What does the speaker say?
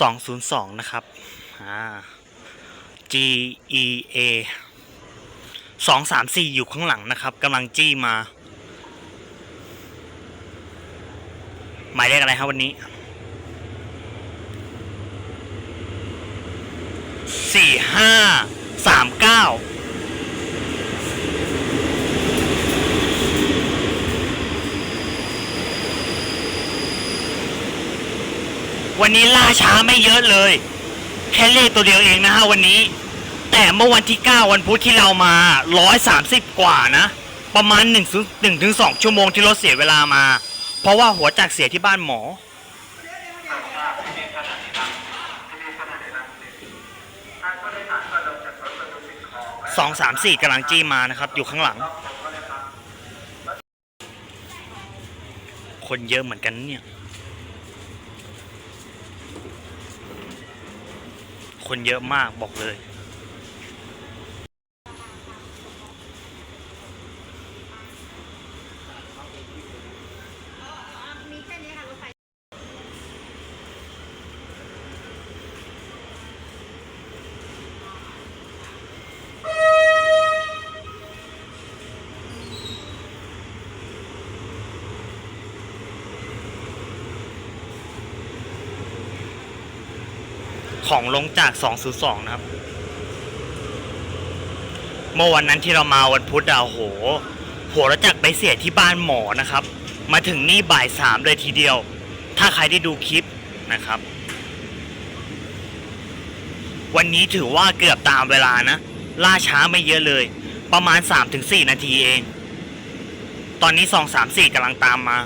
202 นะครับ G E A 234 อยู่ข้างหลังนะครับกำลังจี้มา หมายเลขอะไรครับวันนี้ 4539 วันนี้ล่าช้าไม่เยอะเลย แค่เลขตัวเดียวเองนะฮะวันนี้ แต่เมื่อวันที่ 9 วันพุธที่เรามา 130 กว่านะ ประมาณ1ถึง1ถึง2ชั่วโมงที่รถเสียเวลามา เพราะว่าหัวจักเสียที่บ้านหมอ สองสามสี่กำลังจี้มานะครับ อยู่ข้างหลัง คนเยอะเหมือนกันเนี่ย คนเยอะมากบอกเลย มีแค่นี้ค่ะรถไฟ ของลงจาก 202 นะครับ เมื่อวันนั้นที่เรามาวันพุธอะโห หัวรถจักรไปเสียที่บ้านหมอนะครับ มาถึงนี่บ่ายสามเลยทีเดียว ถ้าใครได้ดูคลิปนะครับ วันนี้ถือว่าเกือบตามเวลานะ ล่าช้าไม่เยอะเลย ประมาณ 3-4 นาทีเอง ตอนนี้ 2-3-4กำลังตามมา